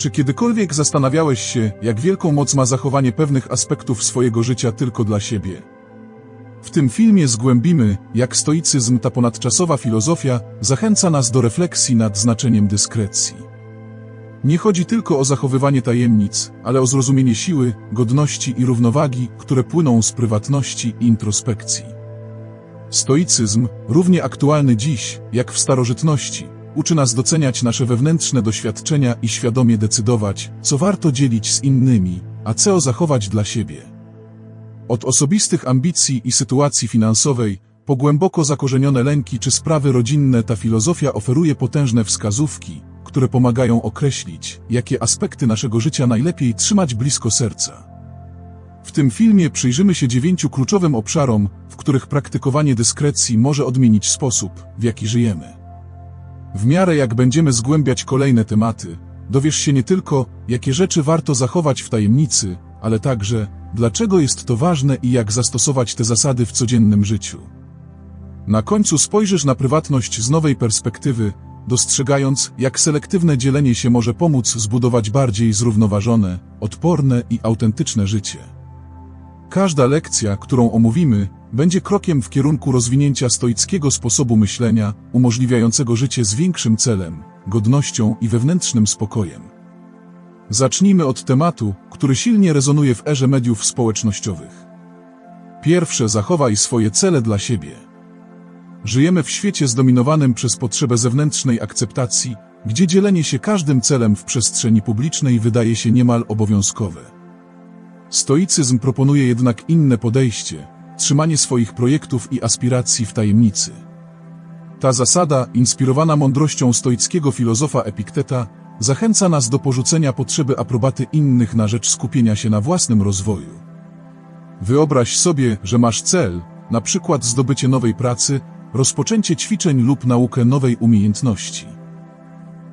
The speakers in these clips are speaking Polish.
Czy kiedykolwiek zastanawiałeś się, jak wielką moc ma zachowanie pewnych aspektów swojego życia tylko dla siebie? W tym filmie zgłębimy, jak stoicyzm, ta ponadczasowa filozofia, zachęca nas do refleksji nad znaczeniem dyskrecji. Nie chodzi tylko o zachowywanie tajemnic, ale o zrozumienie siły, godności i równowagi, które płyną z prywatności i introspekcji. Stoicyzm, równie aktualny dziś, jak w starożytności, uczy nas doceniać nasze wewnętrzne doświadczenia i świadomie decydować, co warto dzielić z innymi, a co zachować dla siebie. Od osobistych ambicji i sytuacji finansowej, po głęboko zakorzenione lęki czy sprawy rodzinne ta filozofia oferuje potężne wskazówki, które pomagają określić, jakie aspekty naszego życia najlepiej trzymać blisko serca. W tym filmie przyjrzymy się dziewięciu kluczowym obszarom, w których praktykowanie dyskrecji może odmienić sposób, w jaki żyjemy. W miarę jak będziemy zgłębiać kolejne tematy, dowiesz się nie tylko, jakie rzeczy warto zachować w tajemnicy, ale także, dlaczego jest to ważne i jak zastosować te zasady w codziennym życiu. Na końcu spojrzysz na prywatność z nowej perspektywy, dostrzegając, jak selektywne dzielenie się może pomóc zbudować bardziej zrównoważone, odporne i autentyczne życie. Każda lekcja, którą omówimy, będzie krokiem w kierunku rozwinięcia stoickiego sposobu myślenia, umożliwiającego życie z większym celem, godnością i wewnętrznym spokojem. Zacznijmy od tematu, który silnie rezonuje w erze mediów społecznościowych. Pierwsze zachowaj swoje cele dla siebie. Żyjemy w świecie zdominowanym przez potrzebę zewnętrznej akceptacji, gdzie dzielenie się każdym celem w przestrzeni publicznej wydaje się niemal obowiązkowe. Stoicyzm proponuje jednak inne podejście, trzymanie swoich projektów i aspiracji w tajemnicy. Ta zasada, inspirowana mądrością stoickiego filozofa Epikteta, zachęca nas do porzucenia potrzeby aprobaty innych na rzecz skupienia się na własnym rozwoju. Wyobraź sobie, że masz cel, na przykład zdobycie nowej pracy, rozpoczęcie ćwiczeń lub naukę nowej umiejętności.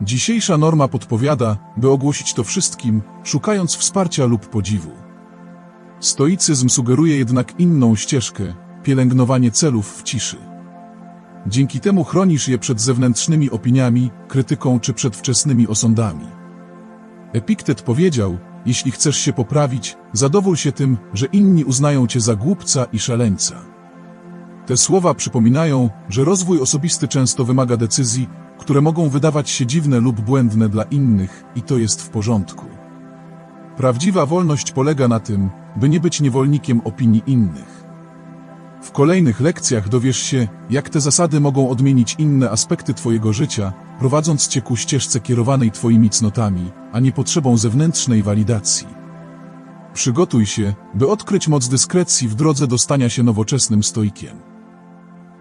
Dzisiejsza norma podpowiada, by ogłosić to wszystkim, szukając wsparcia lub podziwu. Stoicyzm sugeruje jednak inną ścieżkę, pielęgnowanie celów w ciszy. Dzięki temu chronisz je przed zewnętrznymi opiniami, krytyką czy przedwczesnymi osądami. Epiktet powiedział, jeśli chcesz się poprawić, zadowól się tym, że inni uznają cię za głupca i szaleńca. Te słowa przypominają, że rozwój osobisty często wymaga decyzji, które mogą wydawać się dziwne lub błędne dla innych, i to jest w porządku. Prawdziwa wolność polega na tym, by nie być niewolnikiem opinii innych. W kolejnych lekcjach dowiesz się, jak te zasady mogą odmienić inne aspekty Twojego życia, prowadząc Cię ku ścieżce kierowanej Twoimi cnotami, a nie potrzebą zewnętrznej walidacji. Przygotuj się, by odkryć moc dyskrecji w drodze do stania się nowoczesnym stoikiem.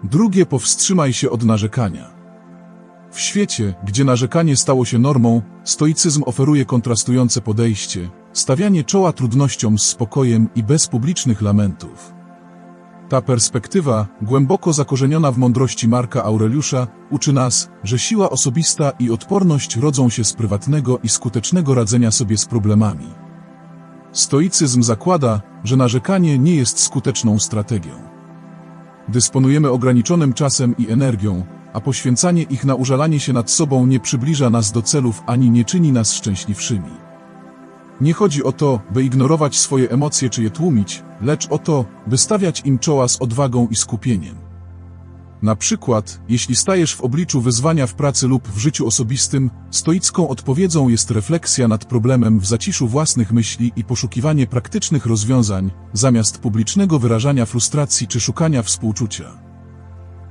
Drugie powstrzymaj się od narzekania. W świecie, gdzie narzekanie stało się normą, stoicyzm oferuje kontrastujące podejście, stawianie czoła trudnościom z spokojem i bez publicznych lamentów. Ta perspektywa, głęboko zakorzeniona w mądrości Marka Aureliusza, uczy nas, że siła osobista i odporność rodzą się z prywatnego i skutecznego radzenia sobie z problemami. Stoicyzm zakłada, że narzekanie nie jest skuteczną strategią. Dysponujemy ograniczonym czasem i energią, a poświęcanie ich na użalanie się nad sobą nie przybliża nas do celów ani nie czyni nas szczęśliwszymi. Nie chodzi o to, by ignorować swoje emocje czy je tłumić, lecz o to, by stawiać im czoła z odwagą i skupieniem. Na przykład, jeśli stajesz w obliczu wyzwania w pracy lub w życiu osobistym, stoicką odpowiedzią jest refleksja nad problemem w zaciszu własnych myśli i poszukiwanie praktycznych rozwiązań, zamiast publicznego wyrażania frustracji czy szukania współczucia.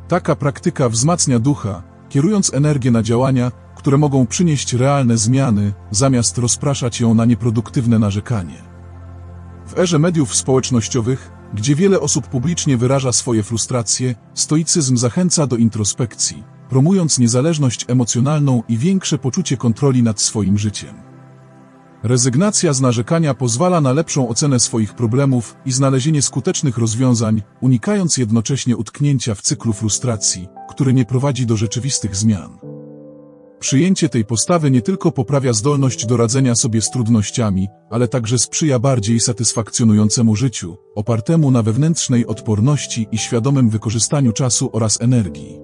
Taka praktyka wzmacnia ducha, kierując energię na działania, które mogą przynieść realne zmiany, zamiast rozpraszać ją na nieproduktywne narzekanie. W erze mediów społecznościowych, gdzie wiele osób publicznie wyraża swoje frustracje, stoicyzm zachęca do introspekcji, promując niezależność emocjonalną i większe poczucie kontroli nad swoim życiem. Rezygnacja z narzekania pozwala na lepszą ocenę swoich problemów i znalezienie skutecznych rozwiązań, unikając jednocześnie utknięcia w cyklu frustracji, który nie prowadzi do rzeczywistych zmian. Przyjęcie tej postawy nie tylko poprawia zdolność do radzenia sobie z trudnościami, ale także sprzyja bardziej satysfakcjonującemu życiu, opartemu na wewnętrznej odporności i świadomym wykorzystaniu czasu oraz energii.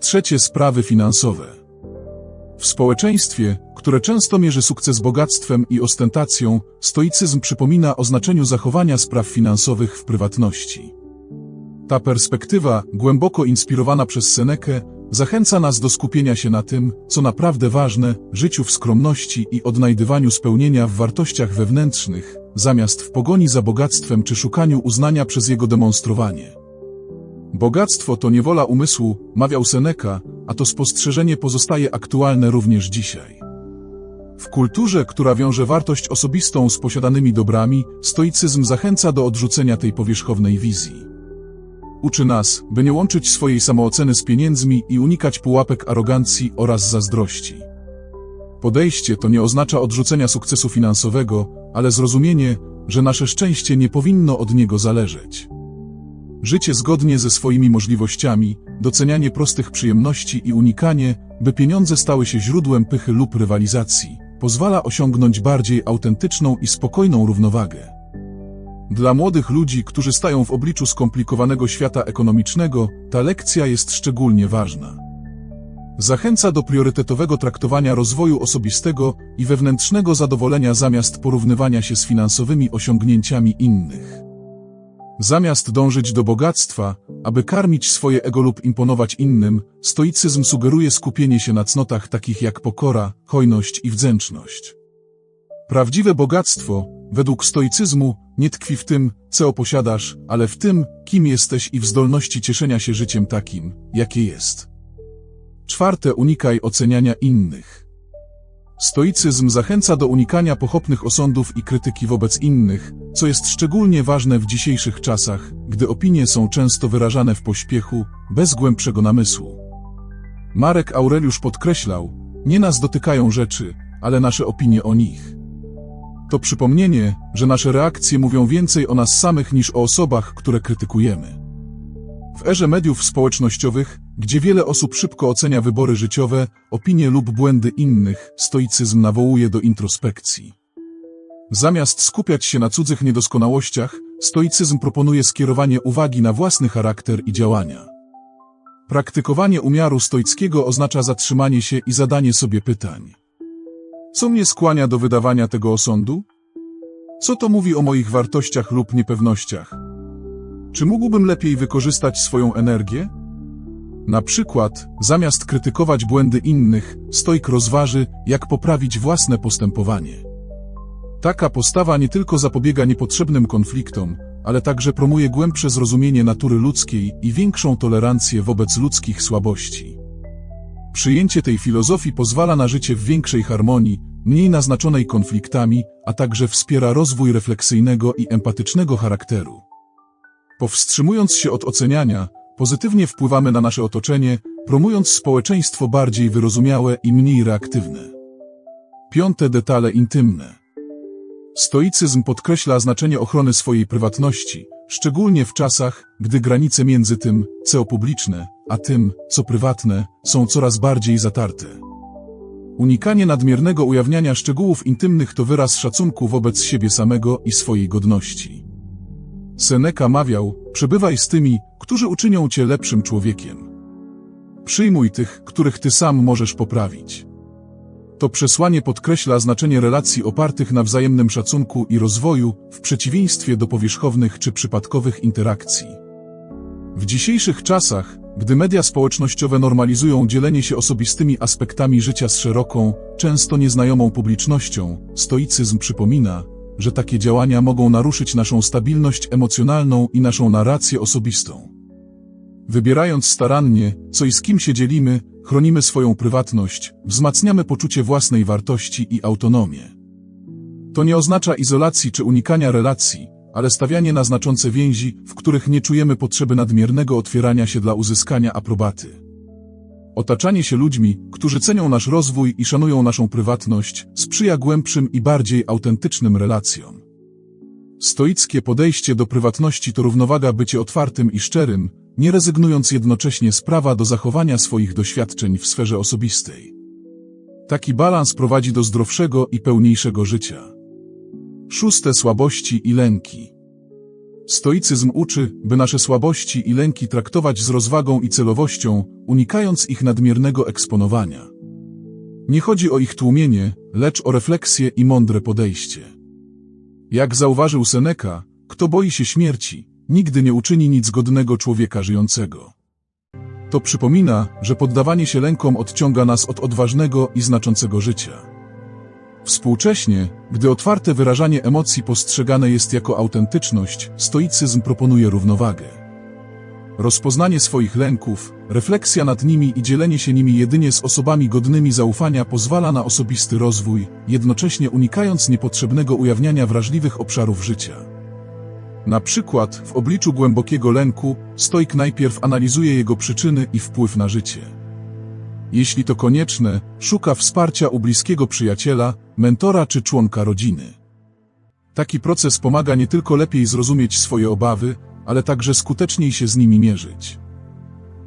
Trzecie sprawy finansowe. W społeczeństwie, które często mierzy sukces bogactwem i ostentacją, stoicyzm przypomina o znaczeniu zachowania spraw finansowych w prywatności. Ta perspektywa, głęboko inspirowana przez Senekę, zachęca nas do skupienia się na tym, co naprawdę ważne, życiu w skromności i odnajdywaniu spełnienia w wartościach wewnętrznych, zamiast w pogoni za bogactwem czy szukaniu uznania przez jego demonstrowanie. Bogactwo to niewola umysłu, mawiał Seneca, a to spostrzeżenie pozostaje aktualne również dzisiaj. W kulturze, która wiąże wartość osobistą z posiadanymi dobrami, stoicyzm zachęca do odrzucenia tej powierzchownej wizji. Uczy nas, by nie łączyć swojej samooceny z pieniędzmi i unikać pułapek arogancji oraz zazdrości. Podejście to nie oznacza odrzucenia sukcesu finansowego, ale zrozumienie, że nasze szczęście nie powinno od niego zależeć. Życie zgodnie ze swoimi możliwościami, docenianie prostych przyjemności i unikanie, by pieniądze stały się źródłem pychy lub rywalizacji, pozwala osiągnąć bardziej autentyczną i spokojną równowagę. Dla młodych ludzi, którzy stają w obliczu skomplikowanego świata ekonomicznego, ta lekcja jest szczególnie ważna. Zachęca do priorytetowego traktowania rozwoju osobistego i wewnętrznego zadowolenia zamiast porównywania się z finansowymi osiągnięciami innych. Zamiast dążyć do bogactwa, aby karmić swoje ego lub imponować innym, stoicyzm sugeruje skupienie się na cnotach takich jak pokora, hojność i wdzięczność. Prawdziwe bogactwo, według stoicyzmu, nie tkwi w tym, co posiadasz, ale w tym, kim jesteś i w zdolności cieszenia się życiem takim, jakie jest. Czwarte, unikaj oceniania innych. Stoicyzm zachęca do unikania pochopnych osądów i krytyki wobec innych, co jest szczególnie ważne w dzisiejszych czasach, gdy opinie są często wyrażane w pośpiechu, bez głębszego namysłu. Marek Aureliusz podkreślał, nie nas dotykają rzeczy, ale nasze opinie o nich. To przypomnienie, że nasze reakcje mówią więcej o nas samych niż o osobach, które krytykujemy. W erze mediów społecznościowych, gdzie wiele osób szybko ocenia wybory życiowe, opinie lub błędy innych, stoicyzm nawołuje do introspekcji. Zamiast skupiać się na cudzych niedoskonałościach, stoicyzm proponuje skierowanie uwagi na własny charakter i działania. Praktykowanie umiaru stoickiego oznacza zatrzymanie się i zadanie sobie pytań. Co mnie skłania do wydawania tego osądu? Co to mówi o moich wartościach lub niepewnościach? Czy mógłbym lepiej wykorzystać swoją energię? Na przykład, zamiast krytykować błędy innych, stoik rozważy, jak poprawić własne postępowanie. Taka postawa nie tylko zapobiega niepotrzebnym konfliktom, ale także promuje głębsze zrozumienie natury ludzkiej i większą tolerancję wobec ludzkich słabości. Przyjęcie tej filozofii pozwala na życie w większej harmonii, mniej naznaczonej konfliktami, a także wspiera rozwój refleksyjnego i empatycznego charakteru. Powstrzymując się od oceniania, pozytywnie wpływamy na nasze otoczenie, promując społeczeństwo bardziej wyrozumiałe i mniej reaktywne. Piąte detale intymne. Stoicyzm podkreśla znaczenie ochrony swojej prywatności, szczególnie w czasach, gdy granice między tym, co publiczne, a tym, co prywatne, są coraz bardziej zatarte. Unikanie nadmiernego ujawniania szczegółów intymnych to wyraz szacunku wobec siebie samego i swojej godności. Seneca mawiał, przebywaj z tymi, którzy uczynią cię lepszym człowiekiem. Przyjmuj tych, których ty sam możesz poprawić. To przesłanie podkreśla znaczenie relacji opartych na wzajemnym szacunku i rozwoju, w przeciwieństwie do powierzchownych czy przypadkowych interakcji. W dzisiejszych czasach, gdy media społecznościowe normalizują dzielenie się osobistymi aspektami życia z szeroką, często nieznajomą publicznością, stoicyzm przypomina, że takie działania mogą naruszyć naszą stabilność emocjonalną i naszą narrację osobistą. Wybierając starannie, co i z kim się dzielimy, chronimy swoją prywatność, wzmacniamy poczucie własnej wartości i autonomię. To nie oznacza izolacji czy unikania relacji, ale stawianie na znaczące więzi, w których nie czujemy potrzeby nadmiernego otwierania się dla uzyskania aprobaty. Otaczanie się ludźmi, którzy cenią nasz rozwój i szanują naszą prywatność, sprzyja głębszym i bardziej autentycznym relacjom. Stoickie podejście do prywatności to równowaga bycie otwartym i szczerym, nie rezygnując jednocześnie z prawa do zachowania swoich doświadczeń w sferze osobistej. Taki balans prowadzi do zdrowszego i pełniejszego życia. Szóste słabości i lęki. Stoicyzm uczy, by nasze słabości i lęki traktować z rozwagą i celowością, unikając ich nadmiernego eksponowania. Nie chodzi o ich tłumienie, lecz o refleksję i mądre podejście. Jak zauważył Seneca, kto boi się śmierci, nigdy nie uczyni nic godnego człowieka żyjącego. To przypomina, że poddawanie się lękom odciąga nas od odważnego i znaczącego życia. Współcześnie, gdy otwarte wyrażanie emocji postrzegane jest jako autentyczność, stoicyzm proponuje równowagę. Rozpoznanie swoich lęków, refleksja nad nimi i dzielenie się nimi jedynie z osobami godnymi zaufania pozwala na osobisty rozwój, jednocześnie unikając niepotrzebnego ujawniania wrażliwych obszarów życia. Na przykład, w obliczu głębokiego lęku, stoik najpierw analizuje jego przyczyny i wpływ na życie. Jeśli to konieczne, szuka wsparcia u bliskiego przyjaciela, mentora czy członka rodziny. Taki proces pomaga nie tylko lepiej zrozumieć swoje obawy, ale także skuteczniej się z nimi mierzyć.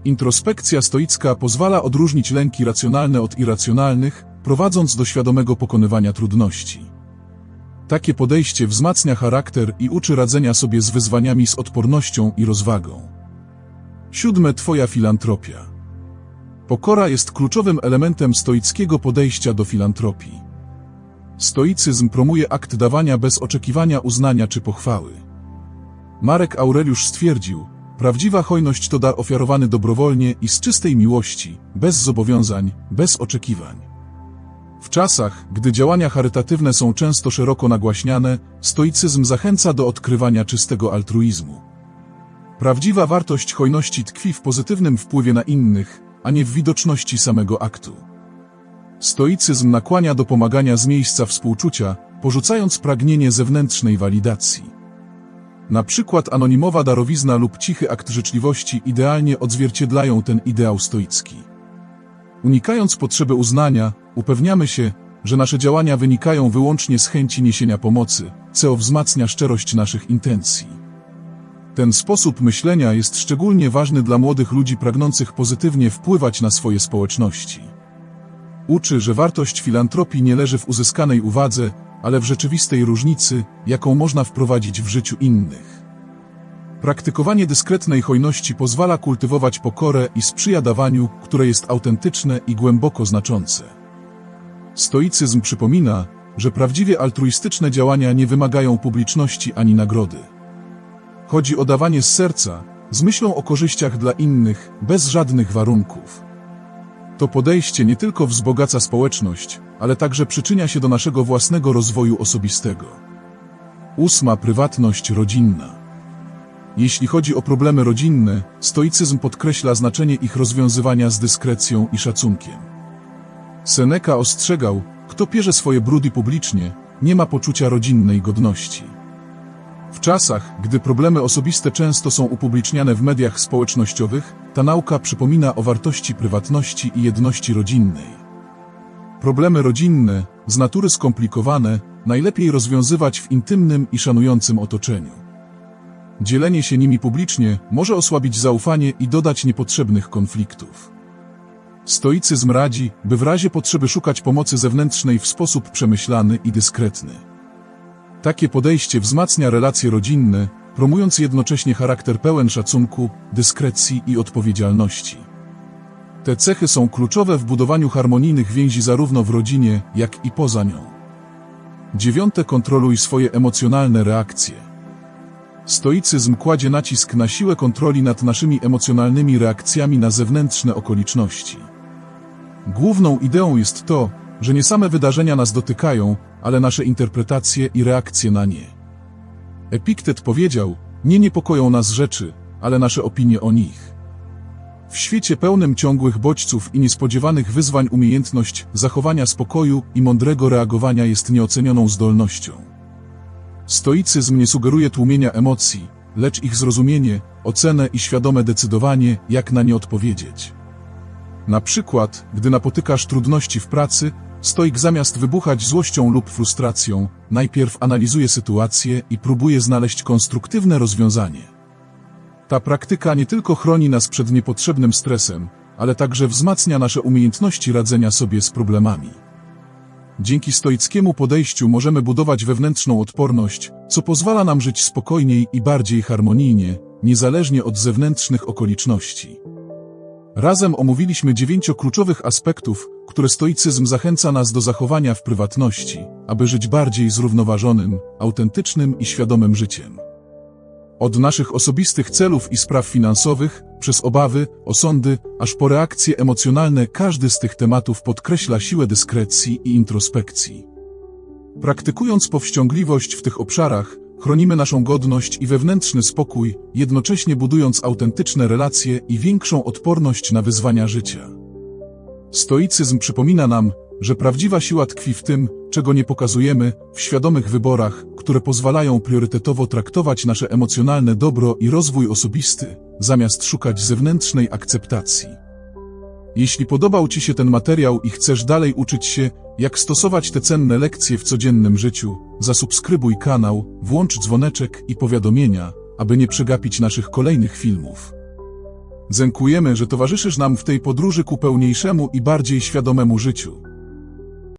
Introspekcja stoicka pozwala odróżnić lęki racjonalne od irracjonalnych, prowadząc do świadomego pokonywania trudności. Takie podejście wzmacnia charakter i uczy radzenia sobie z wyzwaniami z odpornością i rozwagą. Siódme Twoja filantropia. Pokora jest kluczowym elementem stoickiego podejścia do filantropii. Stoicyzm promuje akt dawania bez oczekiwania uznania czy pochwały. Marek Aureliusz stwierdził, prawdziwa hojność to dar ofiarowany dobrowolnie i z czystej miłości, bez zobowiązań, bez oczekiwań. W czasach, gdy działania charytatywne są często szeroko nagłaśniane, stoicyzm zachęca do odkrywania czystego altruizmu. Prawdziwa wartość hojności tkwi w pozytywnym wpływie na innych, a nie w widoczności samego aktu. Stoicyzm nakłania do pomagania z miejsca współczucia, porzucając pragnienie zewnętrznej walidacji. Na przykład anonimowa darowizna lub cichy akt życzliwości idealnie odzwierciedlają ten ideał stoicki. Unikając potrzeby uznania, upewniamy się, że nasze działania wynikają wyłącznie z chęci niesienia pomocy, co wzmacnia szczerość naszych intencji. Ten sposób myślenia jest szczególnie ważny dla młodych ludzi pragnących pozytywnie wpływać na swoje społeczności. Uczy, że wartość filantropii nie leży w uzyskanej uwadze, ale w rzeczywistej różnicy, jaką można wprowadzić w życiu innych. Praktykowanie dyskretnej hojności pozwala kultywować pokorę i sprzyja dawaniu, które jest autentyczne i głęboko znaczące. Stoicyzm przypomina, że prawdziwie altruistyczne działania nie wymagają publiczności ani nagrody. Chodzi o dawanie z serca, z myślą o korzyściach dla innych, bez żadnych warunków. To podejście nie tylko wzbogaca społeczność, ale także przyczynia się do naszego własnego rozwoju osobistego. Ósma prywatność rodzinna. Jeśli chodzi o problemy rodzinne, stoicyzm podkreśla znaczenie ich rozwiązywania z dyskrecją i szacunkiem. Seneca ostrzegał, kto pierze swoje brudy publicznie, nie ma poczucia rodzinnej godności. W czasach, gdy problemy osobiste często są upubliczniane w mediach społecznościowych, ta nauka przypomina o wartości prywatności i jedności rodzinnej. Problemy rodzinne, z natury skomplikowane, najlepiej rozwiązywać w intymnym i szanującym otoczeniu. Dzielenie się nimi publicznie może osłabić zaufanie i dodać niepotrzebnych konfliktów. Stoicyzm radzi, by w razie potrzeby szukać pomocy zewnętrznej w sposób przemyślany i dyskretny. Takie podejście wzmacnia relacje rodzinne, promując jednocześnie charakter pełen szacunku, dyskrecji i odpowiedzialności. Te cechy są kluczowe w budowaniu harmonijnych więzi zarówno w rodzinie, jak i poza nią. Dziewiąte kontroluj swoje emocjonalne reakcje. Stoicyzm kładzie nacisk na siłę kontroli nad naszymi emocjonalnymi reakcjami na zewnętrzne okoliczności. Główną ideą jest to, że nie same wydarzenia nas dotykają, ale nasze interpretacje i reakcje na nie. Epiktet powiedział, nie niepokoją nas rzeczy, ale nasze opinie o nich. W świecie pełnym ciągłych bodźców i niespodziewanych wyzwań umiejętność zachowania spokoju i mądrego reagowania jest nieocenioną zdolnością. Stoicyzm nie sugeruje tłumienia emocji, lecz ich zrozumienie, ocenę i świadome decydowanie, jak na nie odpowiedzieć. Na przykład, gdy napotykasz trudności w pracy, stoik zamiast wybuchać złością lub frustracją, najpierw analizuje sytuację i próbuje znaleźć konstruktywne rozwiązanie. Ta praktyka nie tylko chroni nas przed niepotrzebnym stresem, ale także wzmacnia nasze umiejętności radzenia sobie z problemami. Dzięki stoickiemu podejściu możemy budować wewnętrzną odporność, co pozwala nam żyć spokojniej i bardziej harmonijnie, niezależnie od zewnętrznych okoliczności. Razem omówiliśmy dziewięcio kluczowych aspektów, które stoicyzm zachęca nas do zachowania w prywatności, aby żyć bardziej zrównoważonym, autentycznym i świadomym życiem. Od naszych osobistych celów i spraw finansowych, przez obawy, osądy, aż po reakcje emocjonalne, każdy z tych tematów podkreśla siłę dyskrecji i introspekcji. Praktykując powściągliwość w tych obszarach, chronimy naszą godność i wewnętrzny spokój, jednocześnie budując autentyczne relacje i większą odporność na wyzwania życia. Stoicyzm przypomina nam, że prawdziwa siła tkwi w tym, czego nie pokazujemy, w świadomych wyborach, które pozwalają priorytetowo traktować nasze emocjonalne dobro i rozwój osobisty, zamiast szukać zewnętrznej akceptacji. Jeśli podobał Ci się ten materiał i chcesz dalej uczyć się, jak stosować te cenne lekcje w codziennym życiu, zasubskrybuj kanał, włącz dzwoneczek i powiadomienia, aby nie przegapić naszych kolejnych filmów. Dziękujemy, że towarzyszysz nam w tej podróży ku pełniejszemu i bardziej świadomemu życiu.